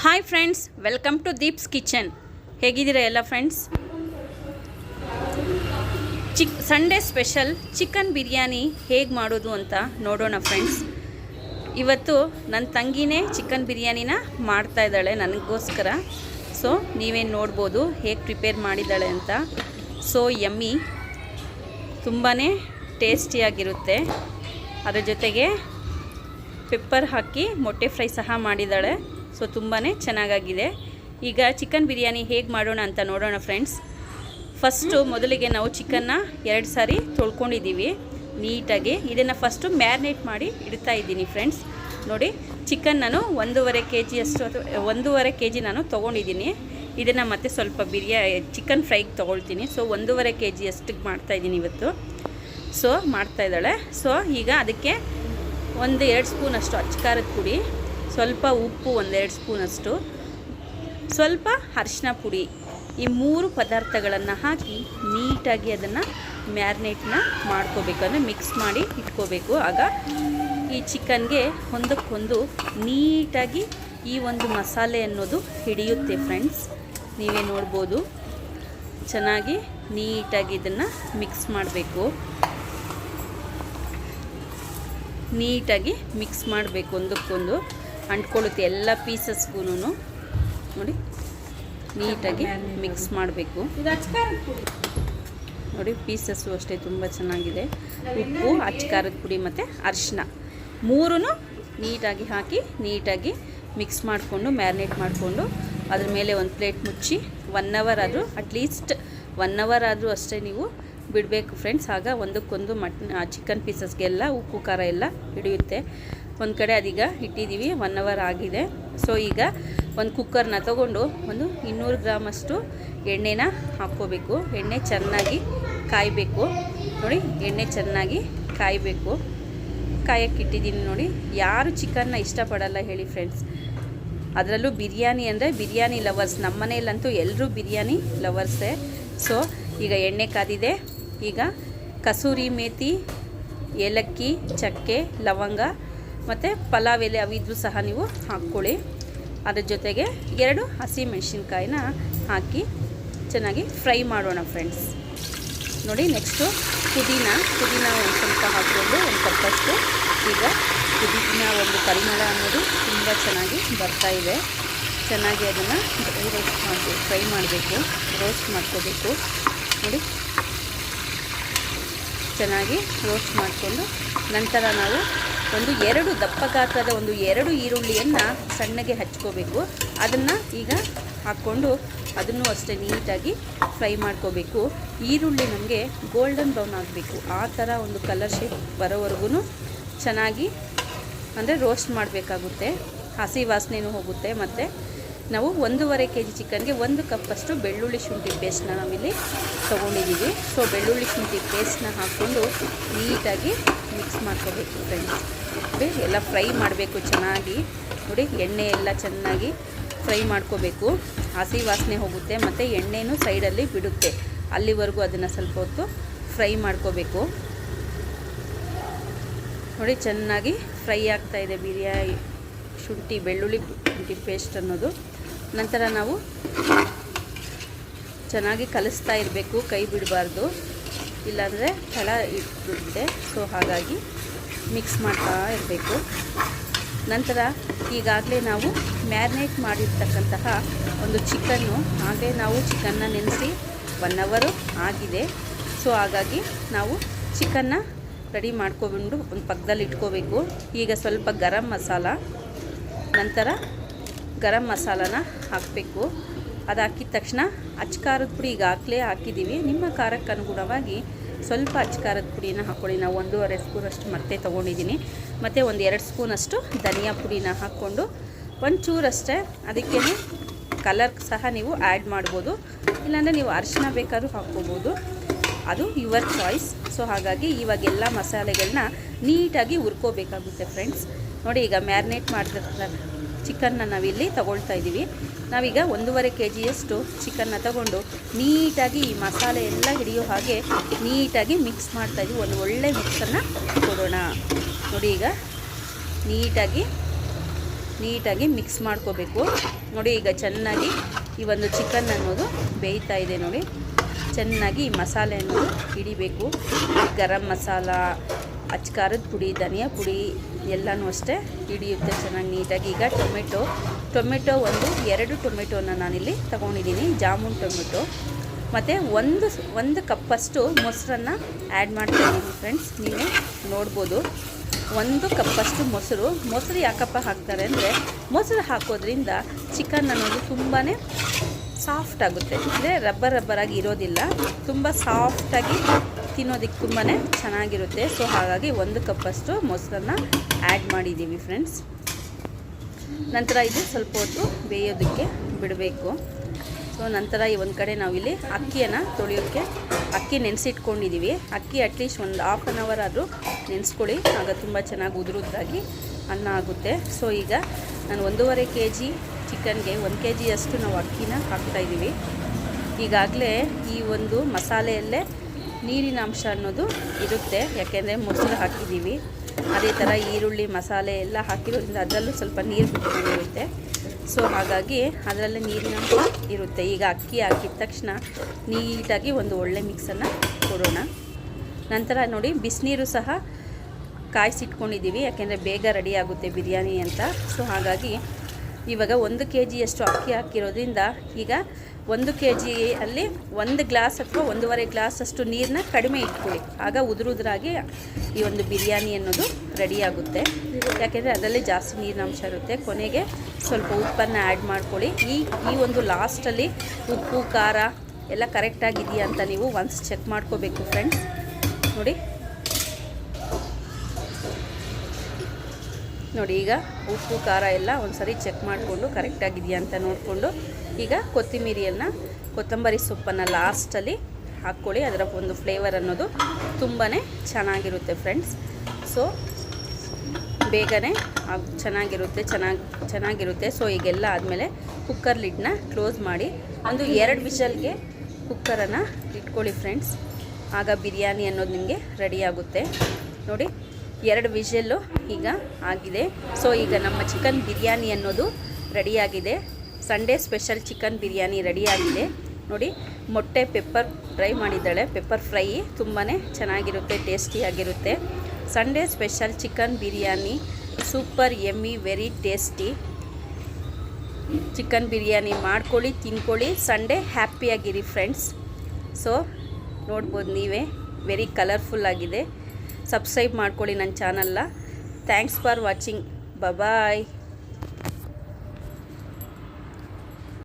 Hi friends welcome to Deeps kitchen ಹೇಗಿದ್ದೀರಾ ಎಲ್ಲ friends ಚಿಕ್ Sunday special chicken biryani ಹೇಗೆ ಮಾಡೋದು ಅಂತ ನೋಡೋಣ ಫ್ರೆಂಡ್ಸ್ ಇವತ್ತು ನನ್ನ ತಂಗಿನೇ ಚಿಕನ್ ಬಿರಿಯಾನಿನ ಮಾಡ್ತಾ ಇದ್ದಾಳೆ ನನಗೋಸ್ಕರ. ಸೊ ನೀವೇನು ನೋಡ್ಬೋದು, ಹೇಗೆ ಪ್ರಿಪೇರ್ ಮಾಡಿದ್ದಾಳೆ ಅಂತ. ಸೊ ಯಮ್ಮಿ ತುಂಬಾ ಟೇಸ್ಟಿಯಾಗಿರುತ್ತೆ ಅದರ ಜೊತೆಗೆ ಪೆಪ್ಪರ್ ಹಾಕಿ ಮೊಟ್ಟೆ ಫ್ರೈ ಸಹ ಮಾಡಿದ್ದಾಳೆ. ಸೊ ತುಂಬಾ ಚೆನ್ನಾಗಾಗಿದೆ. ಈಗ ಚಿಕನ್ ಬಿರಿಯಾನಿ ಹೇಗೆ ಮಾಡೋಣ ಅಂತ ನೋಡೋಣ ಫ್ರೆಂಡ್ಸ್. ಫಸ್ಟು ಮೊದಲಿಗೆ ನಾವು ಚಿಕನ್ನ ಎರಡು ಸಾರಿ ತೊಳ್ಕೊಂಡಿದ್ದೀವಿ. ನೀಟಾಗಿ ಇದನ್ನು ಫಸ್ಟು ಮ್ಯಾರಿನೇಟ್ ಮಾಡಿ ಇಡ್ತಾ ಇದ್ದೀನಿ ಫ್ರೆಂಡ್ಸ್. ನೋಡಿ, ಚಿಕನ್ ನಾನು ಒಂದೂವರೆ ಕೆ ಜಿಯಷ್ಟು ಅಥವಾ ಒಂದೂವರೆ ಕೆ ಜಿ ನಾನು ತೊಗೊಂಡಿದ್ದೀನಿ. ಇದನ್ನು ಮತ್ತೆ ಸ್ವಲ್ಪ ಬಿರಿಯಾ, ಚಿಕನ್ ಫ್ರೈಗೆ ತೊಗೊಳ್ತೀನಿ. ಸೊ, ಒಂದೂವರೆ ಕೆ ಜಿಯಷ್ಟಿಗೆ ಮಾಡ್ತಾ ಮಾಡ್ತಾಯಿದ್ದೀನಿ ಇವತ್ತು. ಸೊ ಮಾಡ್ತಾಯಿದ್ದಾಳೆ ಸೊ, ಈಗ ಅದಕ್ಕೆ ಒಂದು ಎರಡು ಸ್ಪೂನಷ್ಟು ಅಚ್ಚಕಾರದ ಪುಡಿ ಸ್ವಲ್ಪ ಉಪ್ಪು ಒಂದೆರಡು ಸ್ಪೂನಷ್ಟು ಸ್ವಲ್ಪ ಅರಿಶಿನ ಪುಡಿ ಈ ಮೂರು ಪದಾರ್ಥಗಳನ್ನು ಹಾಕಿ ನೀಟಾಗಿ ಅದನ್ನು ಮ್ಯಾರಿನೇಟ್ನ ಮಾಡ್ಕೋಬೇಕು. ಅಂದರೆ ಮಿಕ್ಸ್ ಮಾಡಿ ಇಟ್ಕೋಬೇಕು. ಆಗ ಈ ಚಿಕನ್ಗೆ ಒಂದಕ್ಕೊಂದು ನೀಟಾಗಿ ಈ ಒಂದು ಮಸಾಲೆ ಅನ್ನೋದು ಹಿಡಿಯುತ್ತೆ ಫ್ರೆಂಡ್ಸ್. ನೀವೇ ನೋಡ್ಬೋದು. ಚೆನ್ನಾಗಿ ನೀಟಾಗಿ ಇದನ್ನು ಮಿಕ್ಸ್ ಮಾಡಬೇಕು. ನೀಟಾಗಿ ಮಿಕ್ಸ್ ಮಾಡಬೇಕು ಒಂದಕ್ಕೊಂದು. ಅಂಟ್ಕೊಳ್ಳುತ್ತೆ ಎಲ್ಲ ಪೀಸಸ್ಗೂ ನೋಡಿ, ನೀಟಾಗಿ ಮಿಕ್ಸ್ ಮಾಡಬೇಕು. ನೋಡಿ, ಪೀಸಸ್ಸು ಅಷ್ಟೇ ತುಂಬ ಚೆನ್ನಾಗಿದೆ. ಉಪ್ಪು, ಅಚ್ಚಕಾರದ ಪುಡಿ ಮತ್ತು ಅರಿಶಿನ. ಮೂರೂ ನೀಟಾಗಿ ಹಾಕಿ, ನೀಟಾಗಿ ಮಿಕ್ಸ್ ಮಾಡಿಕೊಂಡು ಮ್ಯಾರಿನೇಟ್ ಮಾಡಿಕೊಂಡು, ಅದ್ರ ಮೇಲೆ ಒಂದು ಪ್ಲೇಟ್ ಮುಚ್ಚಿ ಒನ್ ಅವರ್ ಆದರೂ ಅಟ್ಲೀಸ್ಟ್ ಒನ್ ಅವರ್ ಆದರೂ ಅಷ್ಟೇ ನೀವು ಬಿಡಬೇಕು ಫ್ರೆಂಡ್ಸ್ ಆಗ ಒಂದಕ್ಕೊಂದು ಮಟನ್ ಚಿಕನ್ ಪೀಸಸ್ಗೆಲ್ಲ ಉಪ್ಪು, ಖಾರ ಎಲ್ಲ ಹಿಡಿಯುತ್ತೆ. ಒಂದು ಕಡೆ ಅದೀಗ ಇಟ್ಟಿದ್ದೀವಿ ಒನ್ ಅವರ್ ಆಗಿದೆ. ಸೊ ಈಗ ಒಂದು ಕುಕ್ಕರ್ನ ತಗೊಂಡು ಒಂದು ಇನ್ನೂರು ಗ್ರಾಮಷ್ಟು ಎಣ್ಣೆನ ಹಾಕ್ಕೋಬೇಕು. ಎಣ್ಣೆ ಚೆನ್ನಾಗಿ ಕಾಯಬೇಕು. ನೋಡಿ, ಎಣ್ಣೆ ಚೆನ್ನಾಗಿ ಕಾಯಬೇಕು. ಕಾಯಕ್ಕೆ ಇಟ್ಟಿದ್ದೀನಿ ನೋಡಿ. ಯಾರು ಚಿಕನ್ನ ಇಷ್ಟಪಡಲ್ಲ ಹೇಳಿ ಫ್ರೆಂಡ್ಸ್ ಅದರಲ್ಲೂ ಬಿರಿಯಾನಿ ಅಂದರೆ ಬಿರಿಯಾನಿ ಲವರ್ಸ್ ನಮ್ಮ ಮನೆಯಲ್ಲಂತೂ ಎಲ್ಲರೂ ಬಿರಿಯಾನಿ ಲವರ್ಸೇ ಸೊ ಈಗ ಎಣ್ಣೆ ಕಾದಿದೆ. ಈಗ ಕಸೂರಿ ಮೇತಿ, ಏಲಕ್ಕಿ, ಚಕ್ಕೆ, ಲವಂಗ ಮತ್ತು ಪಲಾವ್ ಎಲೆ ಅವಿದ್ರು ಸಹ ನೀವು ಹಾಕ್ಕೊಳ್ಳಿ. ಅದರ ಜೊತೆಗೆ ಎರಡು ಹಸಿ ಮೆಣಸಿನ್ಕಾಯಿನ ಹಾಕಿ ಚೆನ್ನಾಗಿ ಫ್ರೈ ಮಾಡೋಣ ಫ್ರೆಂಡ್ಸ್. ನೋಡಿ ನೆಕ್ಸ್ಟು ಪುದೀನ. ಪುದೀನ ಒಂದು ಸ್ವಲ್ಪ ಹಾಕ್ಕೊಂಡು ಒಂದು ಕಪ್ಪಷ್ಟು. ಈಗ ಪುದೀನ ಒಂದು ಪರಿಮಳ ಅನ್ನೋದು ತುಂಬ ಚೆನ್ನಾಗಿ ಬರ್ತಾ ಇದೆ. ಚೆನ್ನಾಗಿ ಅದನ್ನು ರೋಸ್ಟ್ ಮಾಡಬೇಕು ಫ್ರೈ ಮಾಡಬೇಕು. ರೋಸ್ಟ್ ಮಾಡ್ಕೋಬೇಕು. ನೋಡಿ. ಚೆನ್ನಾಗಿ ರೋಸ್ಟ್ ಮಾಡಿಕೊಂಡು ನಂತರ ನಾವು ಒಂದು ಎರಡು ದಪ್ಪ ಗಾತ್ರದ ಒಂದು ಎರಡು ಈರುಳ್ಳಿಯನ್ನು ಸಣ್ಣಗೆ ಹಚ್ಕೋಬೇಕು. ಅದನ್ನು ಈಗ ಹಾಕ್ಕೊಂಡು ಅದನ್ನು ಅಷ್ಟೇ ನೀಟಾಗಿ ಫ್ರೈ ಮಾಡ್ಕೋಬೇಕು. ಈರುಳ್ಳಿ ನಮಗೆ ಗೋಲ್ಡನ್ ಬ್ರೌನ್ ಆಗಬೇಕು. ಆ ಥರ ಒಂದು ಕಲರ್ ಶೇಪ್ ಬರೋವರೆಗೂ ಚೆನ್ನಾಗಿ ಅಂದರೆ ರೋಸ್ಟ್ ಮಾಡಬೇಕಾಗುತ್ತೆ. ಹಸಿ ವಾಸನೆಯೂ ಹೋಗುತ್ತೆ ಮತ್ತು ನಾವು ಒಂದೂವರೆ ಕೆ ಜಿ ಚಿಕನ್ಗೆ ಒಂದು ಕಪ್ಪಷ್ಟು ಬೆಳ್ಳುಳ್ಳಿ ಶುಂಠಿ ಪೇಸ್ಟ್ನ ನಾವಿಲ್ಲಿ ತೊಗೊಂಡಿದ್ದೀವಿ. ಸೊ ಬೆಳ್ಳುಳ್ಳಿ ಶುಂಠಿ ಪೇಸ್ಟ್ನ ಹಾಕ್ಕೊಂಡು ನೀಟಾಗಿ ಮಿಕ್ಸ್ ಮಾಡ್ಕೋಬೇಕು ಫ್ರೆಂಡ್ಸ್ ನೋಡಿ ಎಲ್ಲ ಫ್ರೈ ಮಾಡಬೇಕು ಚೆನ್ನಾಗಿ. ನೋಡಿ, ಎಣ್ಣೆ ಎಲ್ಲ ಚೆನ್ನಾಗಿ ಫ್ರೈ ಮಾಡ್ಕೋಬೇಕು. ಹಸಿ ವಾಸನೆ ಹೋಗುತ್ತೆ, ಮತ್ತು ಎಣ್ಣೆನೂ ಸೈಡಲ್ಲಿ ಬಿಡುತ್ತೆ. ಅಲ್ಲಿವರೆಗೂ ಅದನ್ನು ಸ್ವಲ್ಪ ಹೊತ್ತು ಫ್ರೈ ಮಾಡ್ಕೋಬೇಕು. ನೋಡಿ, ಚೆನ್ನಾಗಿ ಫ್ರೈ ಆಗ್ತಾ ಇದೆ ಬಿರಿಯಾನಿ ಶುಂಠಿ ಬೆಳ್ಳುಳ್ಳಿ ಶುಂಠಿ ಪೇಸ್ಟ್ ಅನ್ನೋದು. ನಂತರ ನಾವು ಚೆನ್ನಾಗಿ ಕಲಿಸ್ತಾ ಇರಬೇಕು, ಕೈ ಬಿಡಬಾರ್ದು. ಇಲ್ಲಾಂದರೆ ತಳ ಇಟ್ಬಿಡುತ್ತೆ ಸೊ ಹಾಗಾಗಿ ಮಿಕ್ಸ್ ಮಾಡ್ತಾ ಇರಬೇಕು. ನಂತರ ಈಗಾಗಲೇ ನಾವು ಮ್ಯಾರಿನೇಟ್ ಮಾಡಿರ್ತಕ್ಕಂತಹ ಒಂದು ಚಿಕನ್ನು ಹಾಗೆ ನಾವು ಚಿಕನ್ನ ನೆನೆಸಿ ಒನ್ ಅವರು ಆಗಿದೆ. ಸೊ ಹಾಗಾಗಿ ನಾವು ಚಿಕನ್ನ ರೆಡಿ ಮಾಡ್ಕೊಬಂಡು ಒಂದು ಪಕ್ಕದಲ್ಲಿ ಇಟ್ಕೋಬೇಕು ಈಗ ಸ್ವಲ್ಪ ಗರಂ ಮಸಾಲ, ನಂತರ ಗರಂ ಮಸಾಲನ ಹಾಕಬೇಕು. ಅದು ಹಾಕಿದ ತಕ್ಷಣ ಅಚ್ಕಾರದ ಪುಡಿ ಈಗಾಗಲೇ ಹಾಕಿದ್ದೀವಿ ನಿಮ್ಮ ಖಾರಕ್ಕೆ ಅನುಗುಣವಾಗಿ ಸ್ವಲ್ಪ ಅಚ್ಕಾರದ ಪುಡಿನ ಹಾಕ್ಕೊಳ್ಳಿ ನಾವು ಒಂದೂವರೆ ಸ್ಪೂನಷ್ಟು ಮತ್ತೆ ತೊಗೊಂಡಿದ್ದೀನಿ ಮತ್ತು ಒಂದು ಎರಡು ಸ್ಪೂನಷ್ಟು ಧನಿಯಾ ಪುಡಿನ ಹಾಕ್ಕೊಂಡು ಒಂಚೂರಷ್ಟೇ ಅದಕ್ಕೇ ಕಲರ್ ಸಹ ನೀವು ಆ್ಯಡ್ ಮಾಡ್ಬೋದು. ಇಲ್ಲಾಂದರೆ ನೀವು ಅರಿಶಿನ ಬೇಕಾದ್ರೂ ಹಾಕ್ಕೋಬೋದು. ಅದು ಯುವರ್ ಚಾಯ್ಸ್ ಸೊ ಹಾಗಾಗಿ ಇವಾಗೆಲ್ಲ ಮಸಾಲೆಗಳನ್ನ ನೀಟಾಗಿ ಹುರ್ಕೋಬೇಕಾಗುತ್ತೆ ಫ್ರೆಂಡ್ಸ್ ನೋಡಿ ಈಗ ಮ್ಯಾರಿನೇಟ್ ಮಾಡಿದ ಚಿಕನ್ನ ನಾವಿಲ್ಲಿ ತಗೊಳ್ತಾ ಇದ್ದೀವಿ. ನಾವೀಗ ಒಂದೂವರೆ ಕೆ ಜಿಯಷ್ಟು ಚಿಕನ್ನ ತಗೊಂಡು ನೀಟಾಗಿ ಈ ಮಸಾಲೆ ಎಲ್ಲ ಹಿಡಿಯೋ ಹಾಗೆ ನೀಟಾಗಿ ಮಿಕ್ಸ್ ಮಾಡ್ತಾ ಮಾಡ್ತಾಯಿದ್ವಿ ಒಂದು ಒಳ್ಳೆ ಮಿಕ್ಸನ್ನು ಕೊಡೋಣ. ನೋಡಿ ಈಗ ನೀಟಾಗಿ ನೀಟಾಗಿ ಮಿಕ್ಸ್ ಮಾಡ್ಕೋಬೇಕು. ನೋಡಿ ಈಗ ಚೆನ್ನಾಗಿ ಈ ಒಂದು ಚಿಕನ್ ಅನ್ನೋದು ಬೇಯ್ತಾ ಇದೆ ನೋಡಿ. ಚೆನ್ನಾಗಿ ಈ ಮಸಾಲೆ ಅನ್ನೋದು ಹಿಡಿಬೇಕು. ಗರಂ ಮಸಾಲ, ಅಚ್ಕಾರದ ಪುಡಿ, ಧನಿಯಾ ಪುಡಿ ಎಲ್ಲನೂ ಅಷ್ಟೇ ಹಿಡಿಯುತ್ತೆ ಚೆನ್ನಾಗಿ ನೀಟಾಗಿ. ಈಗ ಟೊಮೆಟೊ ಟೊಮೆಟೊ ಒಂದು ಎರಡು ಟೊಮೆಟೊನ ನಾನಿಲ್ಲಿ ತಗೊಂಡಿದ್ದೀನಿ, ಜಾಮೂನ್ ಟೊಮೆಟೊ. ಮತ್ತು ಒಂದು ಒಂದು ಕಪ್ಪಷ್ಟು ಮೊಸರನ್ನು ಆ್ಯಡ್ ಮಾಡ್ತಾ ಇದ್ದೀನಿ ಫ್ರೆಂಡ್ಸ್ ನೀವು ನೋಡ್ಬೋದು. ಒಂದು ಕಪ್ಪಷ್ಟು ಮೊಸರು ಮೊಸರು ಯಾಕಪ್ಪ ಹಾಕ್ತಾರೆ ಅಂದರೆ ಮೊಸರು ಹಾಕೋದ್ರಿಂದ ಚಿಕನ್ ಅನ್ನೋದು ತುಂಬಾ ಸಾಫ್ಟ್ ಆಗುತ್ತೆ. ಅಂದರೆ ರಬ್ಬರ್ ರಬ್ಬರಾಗಿ ಇರೋದಿಲ್ಲ, ತುಂಬ ಸಾಫ್ಟಾಗಿ ತಿನ್ನೋದಕ್ಕೆ ತುಂಬಾ ಚೆನ್ನಾಗಿರುತ್ತೆ. ಸೊ ಹಾಗಾಗಿ ಒಂದು ಕಪ್ಪಷ್ಟು ಮೊಸರನ್ನ ಆ್ಯಡ್ ಮಾಡಿದ್ದೀವಿ ಫ್ರೆಂಡ್ಸ್ ನಂತರ ಇದು ಸ್ವಲ್ಪ ಹೊತ್ತು ಬೇಯೋದಕ್ಕೆ ಬಿಡಬೇಕು. ಸೊ ನಂತರ ಈ ಒಂದು ಕಡೆ ನಾವಿಲ್ಲಿ ಅಕ್ಕಿಯನ್ನು ತೊಳೆಯೋಕ್ಕೆ ಅಕ್ಕಿ ನೆನೆಸಿಟ್ಕೊಂಡಿದ್ದೀವಿ ಅಕ್ಕಿ ಅಟ್ಲೀಸ್ಟ್ ಒಂದು ಹಾಫ್ ಆನ್ ಅವರ್ ಆದರೂ ನೆನೆಸ್ಕೊಳ್ಳಿ. ಆಗ ತುಂಬ ಚೆನ್ನಾಗಿ ಉದುರುದಾಗಿ ಅನ್ನ ಆಗುತ್ತೆ. ಸೊ ಈಗ ನಾನು ಒಂದೂವರೆ ಕೆ ಜಿ ಚಿಕನ್ಗೆ ಒಂದು ಕೆ ಜಿಯಷ್ಟು ನಾವು ಅಕ್ಕಿನ ಹಾಕ್ತಾಯಿದ್ದೀವಿ ಈಗಾಗಲೇ ಈ ಒಂದು ಮಸಾಲೆಯಲ್ಲೇ ನೀರಿನ ಅಂಶ ಅನ್ನೋದು ಇರುತ್ತೆ. ಯಾಕೆಂದರೆ ಮೊಸರು ಹಾಕಿದ್ದೀವಿ. ಅದೇ ಥರ ಈರುಳ್ಳಿ, ಮಸಾಲೆ ಎಲ್ಲ ಹಾಕಿರೋದ್ರಿಂದ ಅದರಲ್ಲೂ ಸ್ವಲ್ಪ ನೀರು ಬಿಟ್ಕೊಂಡಿರುತ್ತೆ ಸೊ ಹಾಗಾಗಿ ಅದರಲ್ಲೇ ನೀರಿನ ಅಂಶ ಇರುತ್ತೆ. ಈಗ ಅಕ್ಕಿ ಹಾಕಿದ ತಕ್ಷಣ ನೀಟಾಗಿ ಒಂದು ಒಳ್ಳೆ ಮಿಕ್ಸನ್ನು ಕೊಡೋಣ. ನಂತರ ನೋಡಿ, ಬಿಸಿನೀರು ಸಹ ಕಾಯಿಸಿಟ್ಕೊಂಡಿದ್ದೀವಿ. ಯಾಕೆಂದರೆ ಬೇಗ ರೆಡಿ ಆಗುತ್ತೆ ಬಿರಿಯಾನಿ ಅಂತ. ಸೊ ಹಾಗಾಗಿ ಇವಾಗ ಒಂದು ಕೆ ಜಿಯಷ್ಟು ಅಕ್ಕಿ ಹಾಕಿರೋದ್ರಿಂದ ಈಗ ಒಂದು ಕೆ ಜಿಯಲ್ಲಿ ಒಂದು ಗ್ಲಾಸ್ ಅಥವಾ ಒಂದೂವರೆ ಗ್ಲಾಸ್ ಅಷ್ಟು ನೀರನ್ನ ಕಡಿಮೆ ಇಟ್ಕೊಳ್ಳಿ. ಆಗ ಉದುರುದ್ರಾಗಿ ಈ ಒಂದು ಬಿರಿಯಾನಿ ಅನ್ನೋದು ರೆಡಿಯಾಗುತ್ತೆ ಯಾಕೆಂದರೆ ಅದರಲ್ಲಿ ಜಾಸ್ತಿ ನೀರಿನ ಅಂಶ ಇರುತ್ತೆ. ಕೊನೆಗೆ ಸ್ವಲ್ಪ ಉಪ್ಪನ್ನು ಆ್ಯಡ್ ಮಾಡ್ಕೊಳ್ಳಿ. ಈ ಈ ಒಂದು ಲಾಸ್ಟಲ್ಲಿ ಉಪ್ಪು, ಖಾರ ಎಲ್ಲ ಕರೆಕ್ಟಾಗಿದೆಯಾ ಅಂತ ನೀವು ಒನ್ಸ್ ಚೆಕ್ ಮಾಡ್ಕೋಬೇಕು ಫ್ರೆಂಡ್ಸ್ ನೋಡಿ. ನೋಡಿ, ಈಗ ಉಪ್ಪು, ಖಾರ ಎಲ್ಲ ಒಂದು ಸರಿ ಚೆಕ್ ಮಾಡಿಕೊಂಡು ಕರೆಕ್ಟಾಗಿದೆಯಾ ಅಂತ ನೋಡಿಕೊಂಡು ಈಗ ಕೊತ್ತಂಬರಿಯನ್ನು ಕೊತ್ತಂಬರಿ ಸೊಪ್ಪನ್ನು ಲಾಸ್ಟಲ್ಲಿ ಹಾಕ್ಕೊಳ್ಳಿ. ಅದರ ಒಂದು ಫ್ಲೇವರ್ ಅನ್ನೋದು ತುಂಬಾ ಚೆನ್ನಾಗಿರುತ್ತೆ ಫ್ರೆಂಡ್ಸ್ ಸೊ ಬೇಗನೆ ಚೆನ್ನಾಗಿರುತ್ತೆ, ಚೆನ್ನಾಗಿ, ಚೆನ್ನಾಗಿರುತ್ತೆ. ಸೊ ಈಗೆಲ್ಲ ಆದಮೇಲೆ ಕುಕ್ಕರ್ ಲಿಡ್ನ ಕ್ಲೋಸ್ ಮಾಡಿ ಒಂದು ಎರಡು ವಿಷಲ್ಗೆ ಕುಕ್ಕರನ್ನು ಇಟ್ಕೊಳ್ಳಿ ಫ್ರೆಂಡ್ಸ್ ಆಗ ಬಿರಿಯಾನಿ ಅನ್ನೋದು ನಿಮಗೆ ರೆಡಿಯಾಗುತ್ತೆ ನೋಡಿ ಎರಡು ವಿಷಲ್ಲು ಈಗ ಆಗಿದೆ. ಸೊ ಈಗ ನಮ್ಮ ಚಿಕನ್ ಬಿರಿಯಾನಿ ಅನ್ನೋದು ರೆಡಿಯಾಗಿದೆ. ಸಂಡೇ ಸ್ಪೆಷಲ್ ಚಿಕನ್ ಬಿರಿಯಾನಿ ರೆಡಿಯಾಗಿದೆ. ನೋಡಿ, ಮೊಟ್ಟೆ ಪೆಪ್ಪರ್ ಫ್ರೈ ಮಾಡಿದ್ದಾಳೆ. ಪೆಪ್ಪರ್ ಫ್ರೈ ತುಂಬಾ ಚೆನ್ನಾಗಿರುತ್ತೆ, ಟೇಸ್ಟಿಯಾಗಿರುತ್ತೆ. Sunday special chicken biryani super ಎಮ್ಮಿ ವೆರಿ ಟೇಸ್ಟಿ ಚಿಕನ್ ಬಿರಿಯಾನಿ ಮಾಡ್ಕೊಳ್ಳಿ, ತಿನ್ಕೊಳ್ಳಿ. ಸಂಡೇ ಹ್ಯಾಪಿಯಾಗಿರಿ ಫ್ರೆಂಡ್ಸ್ ಸೊ ನೋಡ್ಬೋದು ನೀವೇ. ವೆರಿ ಕಲರ್ಫುಲ್ ಆಗಿದೆ. ಸಬ್ಸ್ಕ್ರೈಬ್ ಮಾಡ್ಕೊಳ್ಳಿ ನನ್ನ ಚಾನಲ್ನ. Thanks for watching bye